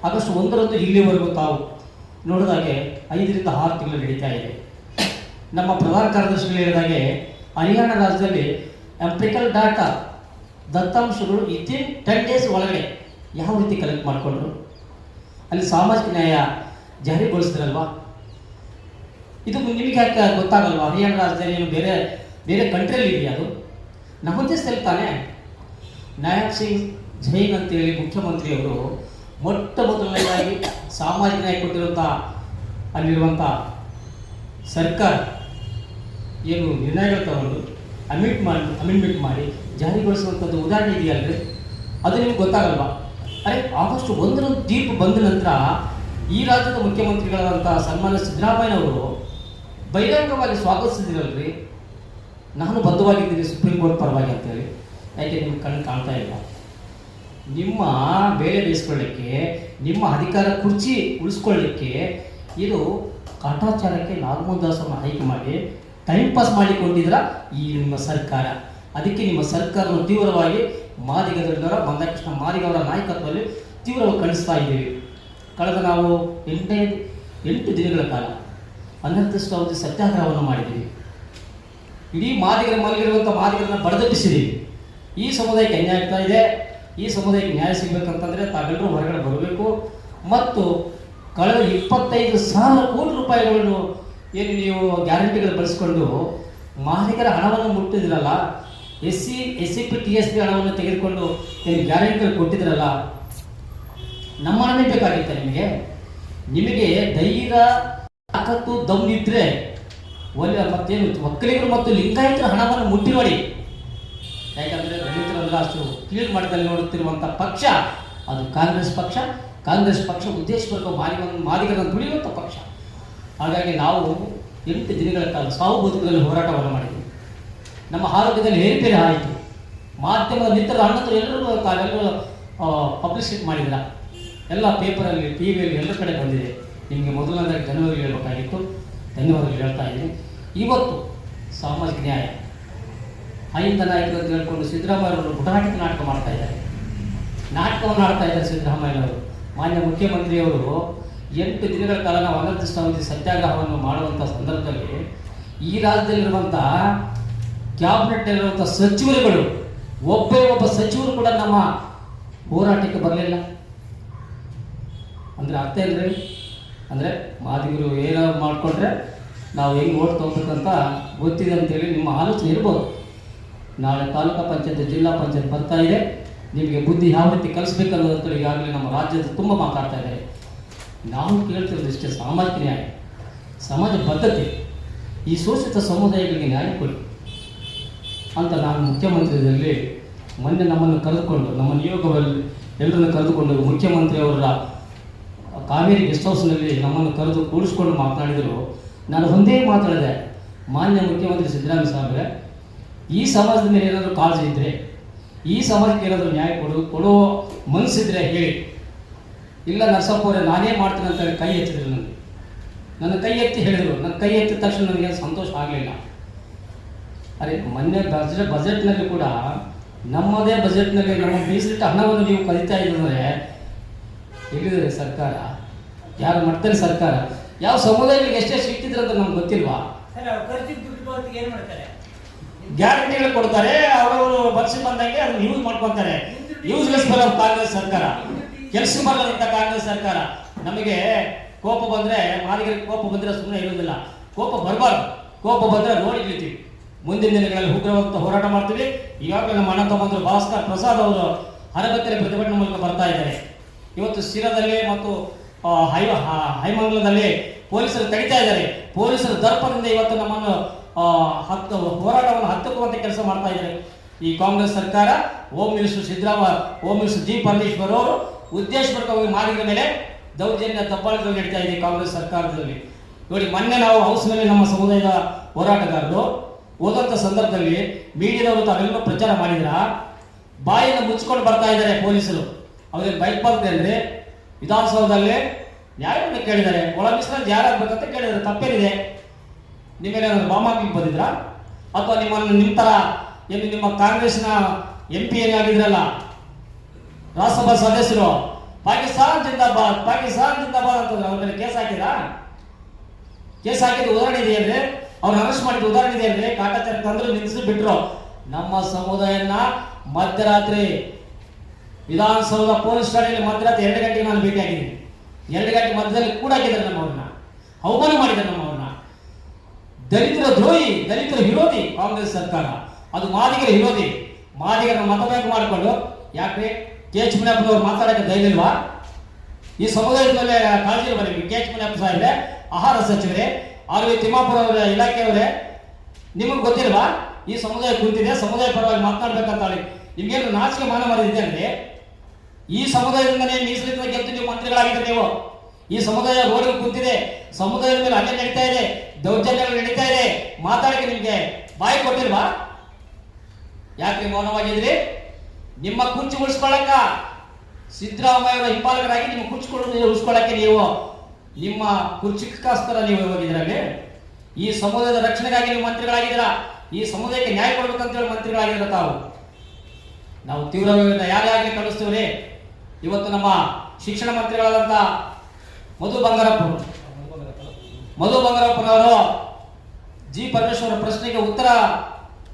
Speaker 2: ಆಗಸ್ಟ್ ಒಂದರಂದು ಇಲ್ಲಿವರೆಗೂ ತಾವು ನೋಡಿದಾಗೆ ಐದರಿಂದ ಆರು ತಿಂಗಳು ನಡೀತಾ ಇದೆ. ನಮ್ಮ ಪ್ರಧಾನ ಕಾರ್ಯದರ್ಶಿಗಳು ಹೇಳಿದಾಗೆ ಹರಿಯಾಣ ರಾಜ್ಯದಲ್ಲಿ ಎಂಪ್ರಿಕಲ್ ಡಾಟಾ ದತ್ತಾಂಶಗಳು ಇತ್ತಿನ್ ಟೆನ್ ಡೇಸ್ ಒಳಗಡೆ ಯಾವ ರೀತಿ ಕಲೆಕ್ಟ್ ಮಾಡಿಕೊಂಡ್ರು? ಅಲ್ಲಿ ಸಾಮಾಜಿಕ ನ್ಯಾಯ ಜಾರಿಗೊಳಿಸಿದ್ರಲ್ವಾ? ಇದು ನಿಮಗೆ ಯಾಕೆ ಗೊತ್ತಾಗಲ್ವಾ? ಹರಿಯಾಣ ಏನು ಬೇರೆ ಬೇರೆ ಕಂಟ್ರಿಯಲ್ಲಿ ಇದೆಯಾ ಅದು? ನಮ್ಮ ದೇಶದಲ್ಲಿ ತಾನೇ ನಾಯಕ್ ಸಿಂಗ್, ಜೈನ್ ಅಂತೇಳಿ ಮುಖ್ಯಮಂತ್ರಿಯವರು ಮೊಟ್ಟ ಮೊದಲನೇದಾಗಿ ಸಾಮಾಜಿಕ ನ್ಯಾಯ ಕೊಟ್ಟಿರುವಂಥ ಅಲ್ಲಿರುವಂಥ ಸರ್ಕಾರ ಏನು ನಿರ್ಣಯಗಳು ತಗೊಂಡು ಅಮಿಟ್ ಮಾಡಿ ಅಮೆಂಡ್ಮೆಂಟ್ ಮಾಡಿ ಜಾರಿಗೊಳಿಸುವಂಥದ್ದು ಉದಾಹರಣೆ ಇದೆಯಲ್ರಿ? ಅದು ನಿಮ್ಗೆ ಗೊತ್ತಾಗಲ್ವಾ? ಅರೆ, ಆಗಸ್ಟ್ ಒಂದರ ತೀರ್ಪು ಬಂದ ನಂತರ ಈ ರಾಜ್ಯದ ಮುಖ್ಯಮಂತ್ರಿಗಳಾದಂಥ ಸನ್ಮಾನ್ಯ ಸಿದ್ದರಾಮಯ್ಯನವರು ಬಹಿರಂಗವಾಗಿ ಸ್ವಾಗತಿಸಿದಿರಲ್ರಿ? ನಾನು ಬದ್ಧವಾಗಿದ್ದೀನಿ ಸುಪ್ರೀಂ ಕೋರ್ಟ್ ಪರವಾಗಿ ಅಂತೇಳಿ. ಯಾಕೆ ನಿಮ್ಮ ಕಣ್ಣು ಕಾಣ್ತಾ ಇಲ್ಲ? ನಿಮ್ಮ ಬೇರೆ ಬೇಯಿಸ್ಕೊಳ್ಳಿಕ್ಕೆ, ನಿಮ್ಮ ಅಧಿಕಾರ ಕುರ್ಚಿ ಉಳಿಸ್ಕೊಳ್ಳಿಕ್ಕೆ ಇದು ಕಾಟಾಚಾರಕ್ಕೆ ನಾಗಮೋಹನ್ ದಾಸನ್ನು ಆಯ್ಕೆ ಮಾಡಿ, ಟೈಮ್ ಪಾಸ್ ಮಾಡಿಕೊಂಡಿದ್ರ? ಈ ನಿಮ್ಮ ಸರ್ಕಾರ. ಅದಕ್ಕೆ ನಿಮ್ಮ ಸರ್ಕಾರವನ್ನು ತೀವ್ರವಾಗಿ ಮಾದಿಗ ದೊಡ್ಡವರ ಮಂದಕೃಷ್ಣ ಮಾದಿಗ ಅವರ ನಾಯಕತ್ವದಲ್ಲಿ ತೀವ್ರವಾಗಿ ಖಂಡಿಸ್ತಾ ಇದ್ದೀವಿ. ಕಳೆದ ನಾವು ಎಂಟನೇ ಎಂಟು ದಿನಗಳ ಕಾಲ ಅನಂತಷ್ಟು ಅವಧಿ ಸತ್ಯಾಗ್ರಹವನ್ನು ಮಾಡಿದ್ದೀವಿ ಇಡೀ ಮಾದಿಗರ ಮಲಗಿರುವಂಥ ಮಾದಿಗರನ್ನ ಬಡದಟ್ಟಿಸಿದ್ದೀವಿ ಈ ಸಮುದಾಯಕ್ಕೆ ಅನ್ಯಾಯ ಆಗ್ತಾ ಇದೆ. ಈ ಸಮುದಾಯಕ್ಕೆ ನ್ಯಾಯ ಸಿಗಬೇಕಂತಂದರೆ ತಾವೆಲ್ಲರೂ ಹೊರಗಡೆ ಬರಬೇಕು. ಮತ್ತು ಕಳೆದ ಇಪ್ಪತ್ತೈದು ಸಾವಿರ ಕೋಟಿ ರೂಪಾಯಿಗಳನ್ನು ಏನು ನೀವು ಗ್ಯಾರಂಟಿಗಳು ಬಳಸ್ಕೊಂಡು ಮಾದಿಗರ ಹಣವನ್ನು ಮುಟ್ಟಿದ್ರಲ್ಲ S C S C P T S P ಹಣವನ್ನು ತೆಗೆದುಕೊಂಡು ಏನು ಗ್ಯಾರಂಟಿಗಳು ಕೊಟ್ಟಿದ್ರಲ್ಲ ನಮ್ಮ ಹಣನೇ ಬೇಕಾಗಿತ್ತ ನಿಮಗೆ? ನಿಮಗೆ ಧೈರ್ಯ ತಾಕತ್ತು ದಮ್ ಇದ್ರೆ ಒಳ್ಳೆ ಮತ್ತೇನು ಒಕ್ಕಲಿಗರು ಮತ್ತು ಲಿಂಗಾಯತರ ಹಣವನ್ನು ಮುಟ್ಟಿ ನೋಡಿ ಯಾಕಂದ್ರೆ ದಲಿತರೆಲ್ಲ ಅಷ್ಟು ಕ್ಲೀನ್ ಮಾಡಿದಲ್ಲಿ ನೋಡುತ್ತಿರುವಂಥ ಪಕ್ಷ, ಅದು ಕಾಂಗ್ರೆಸ್ ಪಕ್ಷ. ಕಾಂಗ್ರೆಸ್ ಪಕ್ಷ ಉದ್ದೇಶಪೂರ್ವಕ ಮಾದಿಗ ಮಾದಿಗರನ್ನು ತುಳಿಯುವಂಥ ಪಕ್ಷ. ಹಾಗಾಗಿ ನಾವು ಎಂಟು ದಿನಗಳ ಕಾಲ ಸಾವು ಬದುಕುಗಳಲ್ಲಿ ಹೋರಾಟವನ್ನು ಮಾಡಿದ್ವಿ. ನಮ್ಮ ಆರೋಗ್ಯದಲ್ಲಿ ಏರುಪೇರು ಆಯಿತು. ಮಾಧ್ಯಮದ ಮಿತ್ರರ ಅಣ್ಣಂದರು ಎಲ್ಲರೂ ತಾವೆಲ್ಲರೂ ಪಬ್ಲಿಸಿಟ್ ಮಾಡಿಲ್ಲ ಎಲ್ಲ ಪೇಪರಲ್ಲಿ ಟಿ ವಿಯಲ್ಲಿ ಎಲ್ಲ ಕಡೆ ಬಂದಿದೆ. ನಿಮಗೆ ಮೊದಲನೇದಾಗಿ ಜನವರಿ ಹೇಳಬೇಕಾಗಿತ್ತು, ಧನ್ಯವಾದಗಳು ಹೇಳ್ತಾ ಇದ್ದೀನಿ. ಇವತ್ತು ಸಾಮಾಜಿಕ ನ್ಯಾಯ. ಅಹಿಂದ ನಾಯಕರು ಅಂತ ಹೇಳ್ಕೊಂಡು ಸಿದ್ದರಾಮಯ್ಯವರು ಬುಟಾಟಿಕ ನಾಟಕ ಮಾಡ್ತಾ ಇದ್ದಾರೆ. ನಾಟಕವನ್ನು ಆಡ್ತಾ ಇದ್ದಾರೆ ಸಿದ್ದರಾಮಯ್ಯನವರು ಮಾನ್ಯ ಮುಖ್ಯಮಂತ್ರಿಯವರು ಎಂಟು ದಿನಗಳ ಕಾಲ ನಾವು ಅನಂತಷ್ಟಾವಧಿ ಸತ್ಯಾಗ್ರಹವನ್ನು ಮಾಡುವಂಥ ಸಂದರ್ಭದಲ್ಲಿ ಈ ರಾಜ್ಯದಲ್ಲಿರುವಂಥ ಕ್ಯಾಬಿನೆಟ್ನಲ್ಲಿರುವಂಥ ಸಚಿವರುಗಳು ಒಬ್ಬೇ ಒಬ್ಬ ಸಚಿವರು ಕೂಡ ನಮ್ಮ ಹೋರಾಟಕ್ಕೆ ಬರಲಿಲ್ಲ. ಅಂದರೆ ಅರ್ಥ ಏನ್ರಿ ಅಂದರೆ ಮಾದಿಗರು ಏನೋ ಮಾಡಿಕೊಂಡ್ರೆ ನಾವು ಹೆಂಗೆ ಓಟ್ ತೊಗೋಬೇಕಂತ ಗೊತ್ತಿದೆ ಅಂತೇಳಿ ನಿಮ್ಮ ಆಲೋಚನೆ ಇರ್ಬೋದು. ನಾಳೆ ತಾಲೂಕು ಪಂಚಾಯತ್, ಜಿಲ್ಲಾ ಪಂಚಾಯತ್ ಬರ್ತಾ ಇದೆ. ನಿಮಗೆ ಬುದ್ಧಿ ಯಾವ ರೀತಿ ಕಲಿಸ್ಬೇಕನ್ನೋದಂತ ಈಗಾಗಲೇ ನಮ್ಮ ರಾಜ್ಯದ ತುಂಬ ಮಾತಾಡ್ತಾ ಇದ್ದಾರೆ. ನಾವು ಕೇಳ್ತಿರೋದು ಇಷ್ಟೇ ಸಾಮಾಜಿಕ ನ್ಯಾಯ, ಸಮಾಜ ಬದ್ಧತೆ. ಈ ಶೋಷಿತ ಸಮುದಾಯಗಳಿಗೆ ನ್ಯಾಯ ಕೊಡಿ ಅಂತ ನಾನು ಮುಖ್ಯಮಂತ್ರಿಯಲ್ಲಿ ಮೊನ್ನೆ ನಮ್ಮನ್ನು ಕರೆದುಕೊಂಡು, ನಮ್ಮ ನಿಯೋಗದಲ್ಲಿ ಎಲ್ಲರನ್ನು ಕರೆದುಕೊಂಡು ಮುಖ್ಯಮಂತ್ರಿಯವರ ಕಾವೇರಿ ಗೆಸ್ಟ್ ಹೌಸ್ನಲ್ಲಿ ನಮ್ಮನ್ನು ಕರೆದು ಕೂಡಿಸ್ಕೊಂಡು ಮಾತನಾಡಿದರು. ನಾನು ಒಂದೇ ಮಾತಾಡಿದೆ ಮಾನ್ಯ ಮುಖ್ಯಮಂತ್ರಿ ಸಿದ್ದರಾಮಯ್ಯ ಸಾಹೇಬ್ರೆ, ಈ ಸಮಾಜದ ಮೇಲೆ ಏನಾದರೂ ಕಾಳಜಿ ಇದ್ದರೆ ಈ ಸಮಾಜಕ್ಕೆ ಏನಾದರೂ ನ್ಯಾಯ ಕೊಡು, ಕೊಡೋ ಮನಸ್ಸಿದ್ರೆ ಹೇಳಿ. ಇಲ್ಲ ನರಸಪ್ಪ ಅವರೇ, ನಾನೇ ಮಾಡ್ತೀನಿ ಅಂತ ಕೈ ಎತ್ತಿದ್ರು ನನಗೆ. ನನ್ನ ಕೈ ಎತ್ತಿ ಹೇಳಿದರು. ನನ್ನ ಕೈ ಎತ್ತಿದ ತಕ್ಷಣ ನನಗೆ ಸಂತೋಷ ಆಗಲಿಲ್ಲ. ಅರೆ, ಮೊನ್ನೆ ಬಜೆಟ್, ಬಜೆಟ್ನಲ್ಲಿ ಕೂಡ ನಮ್ಮದೇ ಬಜೆಟ್ನಲ್ಲಿ ನಮ್ಮ ಮೀಸಲಿಟ್ಟ ಹಣವನ್ನು ನೀವು ಕಲಿತಾ ಇದ್ದರೆ ಹೇಳಿದರೆ ಸರ್ಕಾರ? ಯಾರು ಮಾಡ್ತಾರೆ ಸರ್ಕಾರ? ಯಾವ ಸಮುದಾಯಗಳಿಗೆ ಎಷ್ಟೇ ಸಿಕ್ತಿದ್ರೆ ಅಂತ ನಮ್ಗೆ ಗೊತ್ತಿಲ್ವಾ?
Speaker 3: ಅವ್ರು
Speaker 2: ಗ್ಯಾರಂಟಿಗಳು ಕೊಡ್ತಾರೆ ಅವರವರು ಬಸ್ಸಿ ಬಂದಂಗೆ ಅದನ್ನ ಯೂಸ್ ಮಾಡ್ಕೊತಾರೆ. ಯೂಸ್ಲೆಸ್ ಬರೋ ಕಾಂಗ್ರೆಸ್ ಸರ್ಕಾರ. ಕೆಲಸ ಬರದಂತ ಕಾಂಗ್ರೆಸ್ ಸರ್ಕಾರ. ನಮಗೆ ಕೋಪ ಬಂದ್ರೆ ಮಾಲೀಕರಿಗೆ ಕೋಪ ಬಂದ್ರೆ ಸುಮ್ಮನೆ ಇರೋದಿಲ್ಲ ಕೋಪ ಬರಬಾರ್ದು. ಕೋಪ ಬಂದ್ರೆ ನೋಡಿ ಇಳಿತೀವಿ ಮುಂದಿನ ದಿನಗಳಲ್ಲಿ ಉಗ್ರವಂತ ಹೋರಾಟ ಮಾಡ್ತೀವಿ. ಈಗಾಗಲೇ ನಮ್ಮ ಅಣ್ಣ ತಮ್ಮಂದ್ರು ಭಾಸ್ಕರ್ ಪ್ರಸಾದ್ ಅವರು ಹರಗತ್ತಲೆ ಪ್ರತಿಭಟನೆ ಮೂಲಕ ಬರ್ತಾ ಇದ್ದಾರೆ. ಇವತ್ತು ಶಿರದಲ್ಲಿ ಮತ್ತು ಹೈ ಹೈಮಂಗಲದಲ್ಲಿ ಪೊಲೀಸರು ತಡಿತಾ ಇದ್ದಾರೆ. ಪೊಲೀಸರು ದರ್ಪದಿಂದ ಇವತ್ತು ನಮ್ಮನ್ನು ಹತ್ತು, ಹೋರಾಟವನ್ನು ಹತ್ತುಕುವಂತ ಕೆಲಸ ಮಾಡ್ತಾ ಇದ್ದಾರೆ. ಈ ಕಾಂಗ್ರೆಸ್ ಸರ್ಕಾರ home minister Siddaramaiah home minister G. Parameshwar ಅವರು ಉದ್ದೇಶಪೂರ್ವಕವಾಗಿ ಮಾಡಿದ ಮೇಲೆ ದೌರ್ಜನ್ಯ ದಬ್ಬಾಳಿಕೆಗಳು ನಡೀತಾ ಇದೆ ಕಾಂಗ್ರೆಸ್ ಸರ್ಕಾರದಲ್ಲಿ. ನೋಡಿ, ಮೊನ್ನೆ ನಾವು ಹೌಸ್ನಲ್ಲಿ ನಮ್ಮ ಸಮುದಾಯದ ಹೋರಾಟಗಾರರು ಹೋದಂಥ ಸಂದರ್ಭದಲ್ಲಿ ಮೀಡಿಯಾದವರು ತಾವೆಲ್ಲ ಪ್ರಚಾರ ಮಾಡಿದ್ರ, ಬಾಯಿಯನ್ನು ಮುಚ್ಚಿಕೊಂಡು ಬರ್ತಾ ಇದ್ದಾರೆ ಪೊಲೀಸರು. ಅವ್ರಿಗೆ ಬೈಕ್ ಬರ್ತದೆ ಅಂದ್ರೆ ವಿಧಾನಸೌಧದಲ್ಲಿ ನ್ಯಾಯವನ್ನು ಕೇಳಿದ್ದಾರೆ. ಒಳ ಮೀಸಲಾತಿ ಯಾರಾಗಬೇಕಂತ ಕೇಳಿದ್ದಾರೆ. ತಪ್ಪೇನಿದೆ? ಬಾಂಬ್ ಹಾಕ್ಲಿಕ್ಕೆ ಬಂದಿದ್ರಾ? ಅಥವಾ ನಿಮ್ಮನ್ನು ನಿಮ್ಮ ಥರ ಏನು ನಿಮ್ಮ ಕಾಂಗ್ರೆಸ್ನ ಎಂ ಪಿ ಏನಾಗಿದ್ರಲ್ಲ ರಾಜ್ಯಸಭಾ ಸದಸ್ಯರು, ಪಾಕಿಸ್ತಾನ್ ಜಿಂದಾಬಾದ್ ಪಾಕಿಸ್ತಾನ್ ಜಿಂದಾಬಾದ್ ಅಂತಂದ್ರೆ ಅವ್ರ ಮೇಲೆ ಕೇಸ್ ಹಾಕಿದ ಕೇಸ್ ಹಾಕಿದ ಉದಾಹರಣೆ ಇದೆಯಲ್ರಿ ಅವ್ರನ್ನ ಅರೆಸ್ಟ್ ಮಾಡಿದ ಉದಾಹರಣೆ ಇದೆ ಕಾಟಾಚಾರ ತಂದ್ರು ನಿಲ್ಲಿಸಿ ಬಿಟ್ರು ನಮ್ಮ ಸಮುದಾಯನ ಮಧ್ಯರಾತ್ರಿ ವಿಧಾನಸೌಧ ಪೊಲೀಸ್ ಠಾಣೆಯಲ್ಲಿ ಮಧ್ಯರಾತ್ರಿ ಎರಡು ಗಂಟೆಗೆ ನಾನು ಭೇಟಿಯಾಗಿದ್ದೀನಿ. ಎರಡು ಗಂಟೆ ಮಧ್ಯದಲ್ಲಿ ಕೂಡ ಹಾಕಿದ್ದಾರೆ ನಮ್ಮವ್ರನ್ನ. ಅವಮಾನ ಮಾಡಿದ್ದಾರೆ ನಮ್ಮವ್ರನ್ನ. ದಲಿತರ ದ್ರೋಹಿ, ದಲಿತರ ವಿರೋಧಿ ಕಾಂಗ್ರೆಸ್ ಸರ್ಕಾರ. ಅದು ಮಾದಿಗರ ವಿರೋಧಿ. ಮಾದಿಗರ ಮತ ಬ್ಯಾಂಕ್ ಮಾಡಿಕೊಂಡು ಯಾಕೆ ಕೆ ಎಚ್ ಮುನಿಯಪ್ಪನವ್ರು ಮಾತಾಡಕ್ಕೆ ಧೈರ್ಯ ಇಲ್ವಾ? ಈ ಸಮುದಾಯದ ಮೇಲೆ ಕಾಳಜಿ ಬರೀ ಕೆ ಎಚ್ ಮುನಿಯಪ್ಪ ಸಾಹೇಬ್ರೆ, ಆಹಾರ ಸಚಿವರೇ, ಆರ್ ತಿಮ್ಮಾಪುರ ಅವರ ಇಲಾಖೆಯವರೇ ನಿಮಗೆ ಗೊತ್ತಿಲ್ವಾ? ಈ ಸಮುದಾಯ ಕುರಿತಿದೆ ಸಮುದಾಯ ಪರವಾಗಿ ಮಾತನಾಡ್ಬೇಕಂತ ಹೇಳಿ ನಿಮ್ಗೇನು ನಾಚಿಕೆ ಮಾನ ಮರದಿದೆ ಅಂದ್ರೆ? ಈ ಸಮುದಾಯದಿಂದಲೇ ಮೀಸಲಿದ್ದ ಗೆದ್ದು ನೀವು ಮಂತ್ರಿಗಳಾಗಿದ್ದರೆ ನೀವು. ಈ ಸಮುದಾಯ ರೋಡ್ ಕೂತಿದೆ, ಸಮುದಾಯದ ಮೇಲೆ ಅನ್ಯಾಯ ನಡೀತಾ ಇದೆ, ದೌರ್ಜನ್ಯಗಳು ನಡೀತಾ ಇದೆ. ಮಾತಾಡಕ್ಕೆ ನಿಮ್ಗೆ ಬಾಯಿ ಕೊಟ್ಟಿಲ್ವಾ? ಯಾಕೆ ಮೌನವಾಗಿದ್ರಿ ನಿಮ್ಮ ಕುಂಚು ಉಳಿಸ್ಕೊಳ್ಳಕ್ಕ. ಸಿದ್ದರಾಮಯ್ಯ ಹಿಂಪಾಲಕರಾಗಿ ನಿಮ್ಮ ಕೊಡು- ಉಳಿಸ್ಕೊಳ್ಳಕ್ಕೆ ನೀವು. ನಿಮ್ಮ ಕುರ್ಚಿಕಾಸ್ತರ ನೀವು ಹೋಗಿದ್ರಲ್ಲಿ ಈ ಸಮುದಾಯದ ರಕ್ಷಣೆಗಾಗಿ ನೀವು ಮಂತ್ರಿಗಳಾಗಿದ್ದೀರಾ. ಈ ಸಮುದಾಯಕ್ಕೆ ನ್ಯಾಯ ಕೊಡ್ಬೇಕಂತ ಹೇಳಿ ತಾವು. ನಾವು ತೀವ್ರವಾದ ಯಾರೇ ಆಗಲಿ ಕಳಿಸ್ತೀವ್ರಿ ಇವತ್ತು ನಮ್ಮ ಶಿಕ್ಷಣ ಮಂತ್ರಿಗಳಾದಂತ ಮಧು ಬಂಗಾರಪ್ಪ ಮಧು ಬಂಗಾರಪ್ಪನವರು ಜಿ ಪರಮೇಶ್ವರ ಪ್ರಶ್ನೆಗೆ ಉತ್ತರ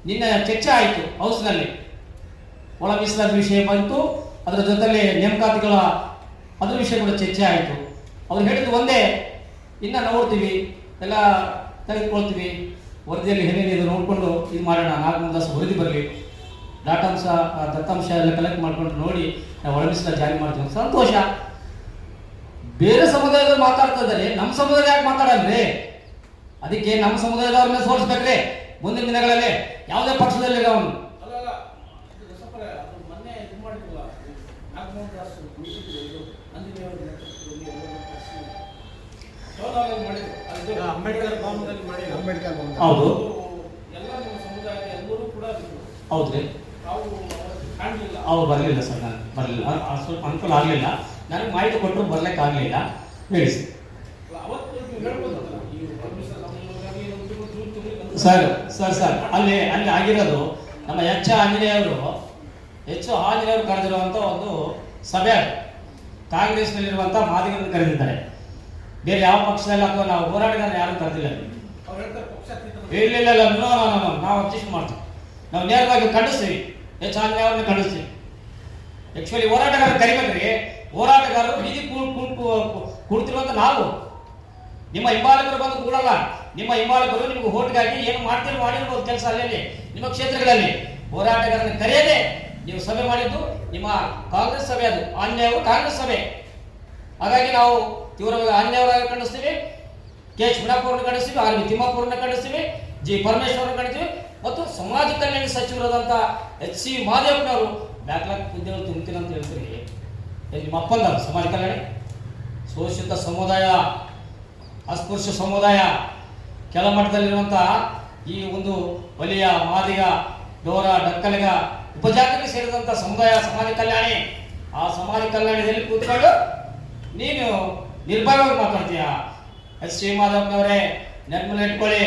Speaker 2: ನಿನ್ನೆ ಚರ್ಚೆ ಆಯಿತು ಹೌಸ್ನಲ್ಲಿ. ಒಳ ಮೀಸಲಾತಿ ವಿಷಯ ಬಂತು, ಅದರ ಜೊತೆಲಿ ನೇಮಕಾತಿಗಳ, ಅದರ ವಿಷಯ ಕೂಡ ಚರ್ಚೆ ಆಯಿತು. ಅವ್ರು ಹೇಳಿದ್ದು ಒಂದೇ, ಇನ್ನ ನೋಡ್ತೀವಿ, ಎಲ್ಲ ತೆಗೆದುಕೊಳ್ತೀವಿ. ವರದಿಯಲ್ಲಿ ಏನೇನಿದೆ ನೋಡಿಕೊಂಡು ಇದು ಮಾಡೋಣ. ನಾಲ್ಕು ದಾಸ ವರದಿ ಬರಲಿ. ಡಾಟಾಂಶ ಆ ದತ್ತಾಂಶ ಎಲ್ಲ ಕಲೆಕ್ಟ್ ಮಾಡ್ಕೊಂಡು ನೋಡಿ ನಾವು ಒಳ ಮೀಸಲಾತಿ ಜಾರಿ ಮಾಡ್ತೀವಿ. ಸಂತೋಷ. ಬೇರೆ ಸಮುದಾಯದವ್ರು ಮಾತಾಡ್ತಾ ಇದ್ದಾರೆ. ನಮ್ಮ ಸಮುದಾಯ ಯಾಕೆ ಮಾತಾಡಲ್ರಿ? ಅದಕ್ಕೆ ನಮ್ಮ ಸಮುದಾಯದವ್ರನ್ನ ಸೋಲಿಸ್ಬೇಕ್ರಿ. ಮುಂದಿನ ದಿನಗಳಲ್ಲಿ ಯಾವುದೇ ಪಕ್ಷದಲ್ಲಿ ಅವನು. ಹೌದು.
Speaker 4: ಅದು ಎಲ್ಲ ನಿಮ್ಮ ಸಮುದಾಯದ ಎಲ್ಲರೂ ಕೂಡ
Speaker 2: ಹೌದ್ರಿ. ಅವ್ರು ಬರಲಿಲ್ಲ ಸರ್, ನಾನು ಬರಲಿಲ್ಲ. ಸ್ವಲ್ಪ ಅನುಕೂಲ ಆಗಲಿಲ್ಲ. ನನಗೆ ಮಾಹಿತಿ ಕೊಟ್ಟರು ಬರ್ಲಿಕ್ಕೆ ಆಗಲಿಲ್ಲ. ಹೇಳಿ ಸರ್. ಸರ್ ಸರ್ ಅಲ್ಲಿ ಅಲ್ಲಿ ಆಗಿರೋದು ನಮ್ಮ ಎಚ್ ಆಂಜನೇಯವರು ಹೆಚ್ಚು ಆಂಜನೇಯವರು ಕರೆದಿರುವಂಥ ಒಂದು ಸಭೆ. ಕಾಂಗ್ರೆಸ್ನಲ್ಲಿರುವಂಥ ಮಾದಿಗರನ್ನು ಕರೆದಿದ್ದಾರೆ. ಬೇರೆ ಯಾವ ಪಕ್ಷದಲ್ಲಿ ಅಥವಾ ನಾವು ಹೋರಾಟಗಾರರು ಯಾರು ಕರೆದಿಲ್ಲ. ಇಲ್ಲ ಇಲ್ಲ ನಾವು ಅಡ್ಜಸ್ಟ್ ಮಾಡ್ತೀವಿ. ನಾವು ನೇರವಾಗಿ ಖಂಡಿಸ್ತೀವಿ. ಹೆಚ್ಚು ಆಂಜನೇಯ ಅವ್ರನ್ನ ಖಂಡಿಸ್ತೀವಿ ಆಕ್ಚುಲಿ ಹೋರಾಟಗಾರರು ಕರಿಬೇಕ್ರಿ ಹೋರಾಟಗಾರರು ಬೀದಿ ಕುಡ್ತಿರುವಂತ ಕೂಡ್ ಕೂಡ್ತಿರುವಂತ ನಾವು. ನಿಮ್ಮ ಹಿಂಬಾಲಕರು ಬಂದು ಕೂಡಲ್ಲ. ನಿಮ್ಮ ಹಿಂಬಾಲಕರು ನಿಮ್ಗೆ ಹೋಟ್ಗಾಗಿ ಏನು ಮಾಡ್ತೀರಿ ಮಾಡಿರ್ಬೋದು ಕೆಲಸ ಅಲ್ಲಿ ನಿಮ್ಮ ಕ್ಷೇತ್ರಗಳಲ್ಲಿ. ಹೋರಾಟಗಾರನ ಕರೆಯದೆ ನೀವು ಸಭೆ ಮಾಡಿದ್ದು ನಿಮ್ಮ ಕಾಂಗ್ರೆಸ್ ಸಭೆ ಅದು ಆನ್ಯವರು ಕಾಂಗ್ರೆಸ್ ಸಭೆ. ಹಾಗಾಗಿ ನಾವು ತೀವ್ರವಾಗಿ ಆನ್ಯವರಾಗಿ ಖಂಡಿಸ್ತೀವಿ ಕೆ ಎಚ್ ಮುನಪ್ಪವ್ರನ್ನ ಖಂಡಿಸ್ತೀವಿ ಆರ್ ಬಿ ತಿಮ್ಮಪ್ಪವ್ರನ್ನ ಖಂಡಿಸ್ತೀವಿ ಜಿ ಪರಮೇಶ್ವರನ್ನ ಖಂಡಿಸ್ತೀವಿ ಮತ್ತು ಸಮಾಜ ಕಲ್ಯಾಣ ಸಚಿವರಾದಂಥ ಎಚ್ ಸಿ ಮಹಾದೇವನವರು ಬ್ಯಾಕ್ಲಾಗ್ ಹುದ್ದೆಗಳು ತುಂಬ್ತೀನಿ ಅಂತ ಹೇಳ್ತೀರಿ ನಿಮ್ಮ ಅಪ್ಪಂದ ಸಮಾಜ ಕಲ್ಯಾಣ? ಶೋಷಿತ ಸಮುದಾಯ, ಅಸ್ಪೃಶ್ಯ ಸಮುದಾಯ ಕೆಳಮಟ್ಟದಲ್ಲಿರುವಂಥ ಈ ಒಂದು ಬಲಿಯ ಮಾದಿಗ, ಡೋರ, ಡಕ್ಕಲಿಗ ಉಪಜಾತಿಗೆ ಸೇರಿದಂಥ ಸಮುದಾಯ, ಸಮಾಜ ಕಲ್ಯಾಣ, ಆ ಸಮಾಜ ಕಲ್ಯಾಣದಲ್ಲಿ ಕೂತ್ಕೊಂಡು ನೀನು ನಿರ್ಭಯವಾಗಿ ಮಾತಾಡ್ತೀಯ? ಎಸ್ ಶ್ರೀ ಮಾಧವನವರೇ ನೆನಪಲ್ಲಿ ಇಟ್ಕೊಳ್ಳಿ.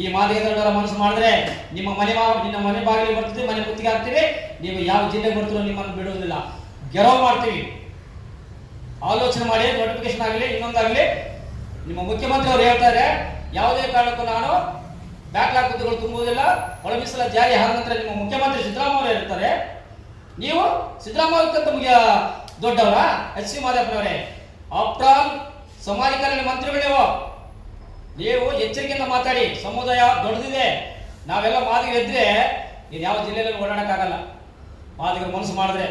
Speaker 2: ಈ ಮಾದಿಗ ದೊಡ್ಡವರ ಮನಸ್ಸು ಮಾಡಿದ್ರೆ ನಿಮ್ಮ ಮನೆ ನಿನ್ನ ಮನೆ ಬಾಗಿಲು ಬರ್ತೀವಿ ಮನೆ ಮುತ್ತಿಗೆ ಹಾಕ್ತೀವಿ. ನೀವು ಯಾವ ಜಿಲ್ಲೆಗೆ ಬರ್ತೀರೋ ನಿಮ್ಮನ್ನು ಬಿಡುವುದಿಲ್ಲ. ಗೆರವು ಮಾಡ್ತೀವಿ. ಆಲೋಚನೆ ಮಾಡಿ ನೋಟಿಫಿಕೇಶನ್ ಆಗಲಿ, ಇನ್ನೊಂದಾಗಲಿ, ನಿಮ್ಮ ಮುಖ್ಯಮಂತ್ರಿ ಅವರು ಹೇಳ್ತಾರೆ ಯಾವುದೇ ಕಾರಣಕ್ಕೂ ನಾನು ಬ್ಯಾಕ್ಲಾಗ್ ಹುದ್ದೆಗಳು ತುಂಬುವುದಿಲ್ಲ. ಒಳಮಿಸಲ ಜಾರಿ ಆದ ನಂತರ ನಿಮ್ಮ ಮುಖ್ಯಮಂತ್ರಿ ಸಿದ್ದರಾಮಯ್ಯ ಇರ್ತಾರೆ ನೀವು ಸಿದ್ದರಾಮಯ್ಯಕ್ಕಿಂತ ಮುಗಿಯ ದೊಡ್ಡವರ? ಎಚ್ ಸಿ ಮಾದಪ್ಪನವರೇ ಆಫ್ಟರ್ ಸಮಾಜ ಕಲ್ಯಾಣ ಮಂತ್ರಿಗಳು ನೀವು ನೀವು ಎಚ್ಚರಿಕೆಯಿಂದ ಮಾತಾಡಿ. ಸಮುದಾಯ ದೊಡ್ಡದಿದೆ. ನಾವೆಲ್ಲ ಮಾದಿಗರು ಇದ್ರೆ ನೀನು ಯಾವ ಜಿಲ್ಲೆಯಲ್ಲಿ ಓಡಾಡೋಕ್ಕಾಗಲ್ಲ. ಮಾದಿಗರು ಮನಸ್ಸು ಮಾಡಿದ್ರೆ.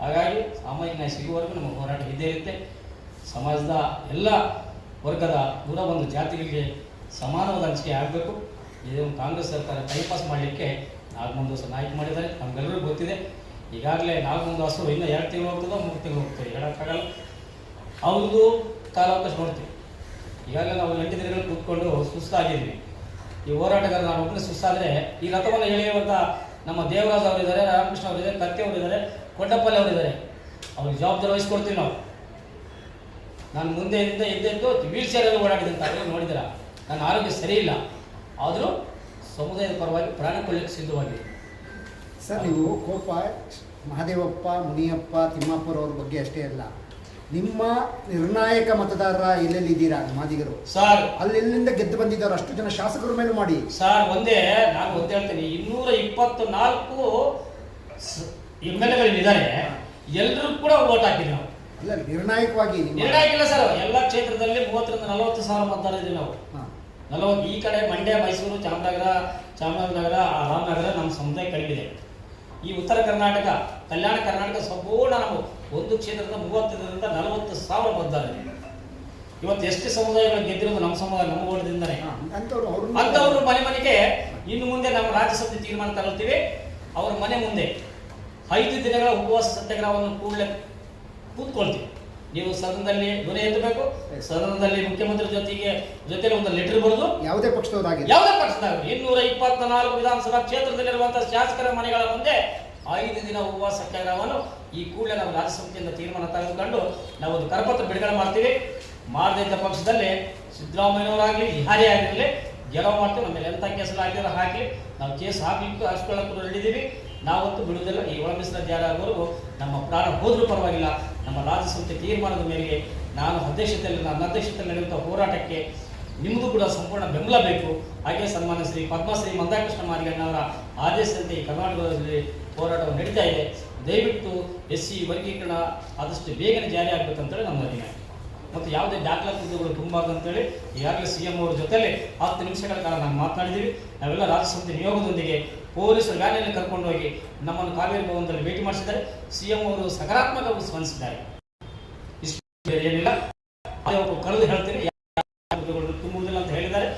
Speaker 2: ಹಾಗಾಗಿ ಸಾಮಾಜಿಕ ನ್ಯಾಯ ಸಿಗುವವರೆಗೂ ನಮ್ಮ ಹೋರಾಟ ಇದ್ದೇ ಇರುತ್ತೆ. ಸಮಾಜದ ಎಲ್ಲ ವರ್ಗದ ದೂರ ಒಂದು ಜಾತಿಗಳಿಗೆ ಸಮಾನವಾದ ಹಂಚಿಕೆ ಆಗಬೇಕು. ಇದು ಕಾಂಗ್ರೆಸ್ ಸರ್ಕಾರ ಟೈಪಾಸ್ ಪಾಸ್ ಮಾಡಲಿಕ್ಕೆ ದಿವಸ ನಾಯಕ ಮಾಡಿದ್ದಾರೆ. ನಮಗೆಲ್ಲರಿಗೂ ಗೊತ್ತಿದೆ. ಈಗಾಗಲೇ ನಾಲ್ಕೊಂದು ದಾಸು ಇನ್ನೂ ಎರಡು ತಿಂಗಳು ಹೋಗ್ತದೋ, ಮೂರು ತಿಂಗಳು ಹೋಗ್ತದೆ, ಹೇಳೋಕ್ಕಾಗಲ್ಲ. ಅವ್ರದ್ದು ಕಾಲಾವಕಾಶ ನೋಡ್ತೀವಿ. ಈಗಾಗಲೇ ನಾವು ಎಂಟು ದಿನಗಳು ಕೂತ್ಕೊಂಡು ಸುಸ್ತಾಗಿದ್ವಿ. ಈ ಹೋರಾಟಗಾರ ನಾನು ಒಬ್ಬನೇ ಸುಸ್ತಾದರೆ, ಈ ರಥವನ್ನು ಎಳೆಯುವಂಥ ನಮ್ಮ ದೇವರಾಜ್ ಅವರಿದ್ದಾರೆ, ರಾಮಕೃಷ್ಣ ಅವರಿದ್ದಾರೆ, ಕತ್ತೆ ಅವರಿದ್ದಾರೆ ಕೊಂಡಪ್ಪಲ್ಲಿ ಅವರಿದ್ದಾರೆ. ಅವ್ರಿಗೆ ಜವಾಬ್ದಾರಿ ವಹಿಸ್ಕೊಡ್ತೀವಿ ನಾವು. ನಾನು ಮುಂದೆ ಇದ್ದ ಇದ್ದದ್ದು ವೀಲ್ ಚೇರಲ್ಲಿ ಓಡಾಡಿದಂತ ನೋಡಿದಿರ ನನ್ನ ಆರೋಗ್ಯ ಸರಿ ಇಲ್ಲ. ಆದರೂ ಸಮುದಾಯದ ಪರವಾಗಿ ಪ್ರಾಣ ಕೊಳ್ಳಕ್ಕೆ ಸಿದ್ಧವಾಗಿದೆ.
Speaker 5: ಸರ್, ನೀವು ಕೋಪ, ಮಹಾದೇವಪ್ಪ, ಮುನಿಯಪ್ಪ ತಿಮ್ಮಪ್ಪರವ್ರ ಬಗ್ಗೆ ಅಷ್ಟೇ ಅಲ್ಲ. ನಿಮ್ಮ ನಿರ್ಣಾಯಕ ಮತದಾರರ ಎಲ್ಲೆಲ್ಲಿದ್ದೀರಾ ಮಾದಿಗರು?
Speaker 2: ಸರ್.
Speaker 5: ಅಲ್ಲೆಲ್ಲಿಂದ ಗೆದ್ದು ಬಂದಿದ್ದಾರೆ? ಅಷ್ಟು ಜನ ಶಾಸಕರ ಮೇಲೆ ಮಾಡಿ.
Speaker 2: ಸರ್ ಒಂದೇ ನಾನು ಒಂದೇ ಹೇಳ್ತೀನಿ. ಇನ್ನೂರ ಇಪ್ಪತ್ತು ನಾಲ್ಕು ಎಂ ಎಲ್ ಎಗಳಿದ್ದಾರೆ ಎಲ್ಲರೂ ಕೂಡ ಓಟ್ ಹಾಕಿದ್ರು ನಾವು.
Speaker 5: ಅಲ್ಲ ನಿರ್ಣಾಯಕವಾಗಿ ನಿರ್ಣಾಯಕ
Speaker 2: ನಿರ್ಣಯ ಇಲ್ಲ ಸರ್ ಎಲ್ಲ ಕ್ಷೇತ್ರದಲ್ಲಿ ಮೂವತ್ತರಿಂದ ನಲವತ್ತು ಸಾವಿರ ಮತದಾರ ಇದ್ದೀವಿ ನಾವು. ನಲವತ್ತು ಈ ಕಡೆ ಮಂಡ್ಯ ಮೈಸೂರು ಚಾಮರಾಜನಗರ ಚಾಮರಾಜನಗರ ಆ ರಾಮನಗರ ನಮ್ಮ ಸಮುದಾಯ ಕಡಿಮೆ ಈ ಉತ್ತರ ಕರ್ನಾಟಕ ಕಲ್ಯಾಣ ಕರ್ನಾಟಕ ಸಂಪೂರ್ಣ ನಾವು ಒಂದು ಕ್ಷೇತ್ರದ ಮೂವತ್ತರಿಂದ ನಲವತ್ತು ಸಾವಿರ ಮತದಾರ ಇದ್ದೀವಿ. ಇವತ್ತು ಎಷ್ಟು ಸಮುದಾಯಗಳು ಗೆದ್ದಿರೋದು ನಮ್ಮ ಸಮುದಾಯ ನಮ್ಮ ಓಟದಿಂದನೇ
Speaker 5: ಹಾ,
Speaker 2: ಅಂತವರು ಮನೆ ಮನೆಗೆ ಇನ್ನು ಮುಂದೆ ನಮ್ಮ ರಾಜ್ಯಸಭೆ ತೀರ್ಮಾನ ತಗೊಳ್ತೀವಿ. ಅವರ ಮನೆ ಮುಂದೆ ಐದು ದಿನಗಳ ಉಪವಾಸ ಸತ್ಯಾಗ್ರಹವನ್ನು ಕೂಡಲೇ ಕೂತ್ಕೊಳ್ತೀವಿ. ನೀವು ಸದನದಲ್ಲಿ ಧ್ವನಿ ಎತ್ತಬೇಕು. ಸದನದಲ್ಲಿ ಮುಖ್ಯಮಂತ್ರಿ ಜೊತೆಗೆ ಜೊತೆಲಿ ಒಂದು ಲೆಟರ್ ಬರೆದು
Speaker 5: ಯಾವುದೇ ಪಕ್ಷದವರಾಗಿ
Speaker 2: ಯಾವುದೇ ಪಕ್ಷದಾಗ ಇನ್ನೂರ ಇಪ್ಪತ್ನಾಲ್ಕು ವಿಧಾನಸಭಾ ಕ್ಷೇತ್ರದಲ್ಲಿರುವಂತಹ ಶಾಸಕರ ಮನೆಗಳ ಮುಂದೆ ಐದು ದಿನ ಉಪವಾಸ ಸತ್ಯಾಗ್ರಹವನ್ನು ಈ ಕೂಡಲೇ ನಾವು ರಾಜ್ಯಸಮಿತಿಯಿಂದ ತೀರ್ಮಾನ ತೆಗೆದುಕೊಂಡು ನಾವು ಒಂದು ಕರಪತ್ರ ಬಿಡುಗಡೆ ಮಾಡ್ತೀವಿ. ಮಾಡದೇ ಇದ್ದ ಪಕ್ಷದಲ್ಲಿ ಸಿದ್ದರಾಮಯ್ಯವರಾಗಲಿ ಯಾರೇ ಆಗಿರಲಿ ಗೆಲುವು ಮಾಡ್ತೀವಿ. ನಮ್ಮ ಮೇಲೆ ಎಂಥ ಕೇಸಲ್ಲಿ ಆಗಿದ್ರೆ ಹಾಕಲಿ ನಾವು ಕೇಸ್ ಹಾಕ್ಲಿಕ್ಕೂ ಹಾಕ್ಸ್ಕೊಳ್ಳೋಕ್ಕೂ ರೆಡಿದ್ದೀವಿ ನಾವಂತೂ ಬಿಡುವುದಿಲ್ಲ. ಈ ಒಳಮಿಸಿದ ಜಾರಿಯಾಗುವವರೆಗೂ ನಮ್ಮ ಪ್ರಾಣ ಹೋದರೂ ಪರವಾಗಿಲ್ಲ. ನಮ್ಮ ರಾಜ್ಯ ಸಮಿತಿ ತೀರ್ಮಾನದ ಮೇರೆಗೆ ನಾನು ಅಧ್ಯಕ್ಷತೆಯಲ್ಲಿ, ನನ್ನ ಅಧ್ಯಕ್ಷತೆಯಲ್ಲಿ ನಡೆಯುವಂಥ ಹೋರಾಟಕ್ಕೆ ನಿಮಗೂ ಕೂಡ ಸಂಪೂರ್ಣ ಬೆಂಬಲ ಬೇಕು. ಹಾಗೆ ಸನ್ಮಾನ್ಯ ಶ್ರೀ ಪದ್ಮಶ್ರೀ ಮಂದಾಕೃಷ್ಣ ಮಾರಿಗಣ್ಣವರ ಆದೇಶದಂತೆ ಈ ಕರ್ನಾಟಕದಲ್ಲಿ ಹೋರಾಟವು ನಡೀತಾ ಇದೆ. ದಯವಿಟ್ಟು ಎಸ್ ಸಿ ವರ್ಗೀಕರಣ ಆದಷ್ಟು ಬೇಗನೆ ಜಾರಿ ಆಗಬೇಕಂತೇಳಿ ನಮ್ಮ ಅಭಿಪ್ರಾಯ. ಮತ್ತು ಯಾವುದೇ ದಾಖಲಾತಿ ಹುದ್ದೆಗಳು ತುಂಬ ಅಂತೇಳಿ ಈಗಾಗಲೇ ಸಿ ಎಂ ಅವ್ರ ಜೊತೆಲಿ ಹತ್ತು ನಿಮಿಷಗಳ ಕಾಲ ನಾವು ಮಾತನಾಡಿದ್ದೀವಿ. ನಾವೆಲ್ಲ ರಾಜ್ಯ ಸಮಿತಿ ನಿಯೋಗದೊಂದಿಗೆ ಪೊಲೀಸರು ವ್ಯಾನಿಯಲ್ಲಿ ಕರ್ಕೊಂಡು ಹೋಗಿ ನಮ್ಮನ್ನು ಕಾವೇರಿ ಭವನದಲ್ಲಿ ಭೇಟಿ ಮಾಡಿಸಿದ್ದಾರೆ. ಸಿ ಎಂ ಅವರು ಸಕಾರಾತ್ಮಕವಾಗಿ ಸ್ಪಂದಿಸಿದ್ದಾರೆ. ಇಷ್ಟು ಏನಿಲ್ಲ. ಕಳೆದು ಹೇಳ್ತೀನಿ. ತುಂಬುವುದಿಲ್ಲ ಅಂತ ಹೇಳಿದ್ದಾರೆ.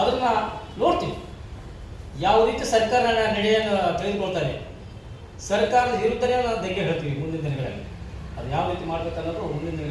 Speaker 2: ಅದನ್ನ ನೋಡ್ತೀವಿ. ಯಾವ ರೀತಿ ಸರ್ಕಾರ ನಡೆಯನ್ನು ತೆಗೆದುಕೊಳ್ತಾರೆ ಸರ್ಕಾರದ ವಿರುದ್ಧನೇ ನಾವು ದಂಗೆ ಹೇಳ್ತೀವಿ ಮುಂದಿನ ದಿನಗಳಲ್ಲಿ. ಅದು ಯಾವ ರೀತಿ ಮಾಡ್ಬೇಕನ್ನೋದು ಮುಂದಿನ ದಿನಗಳಲ್ಲಿ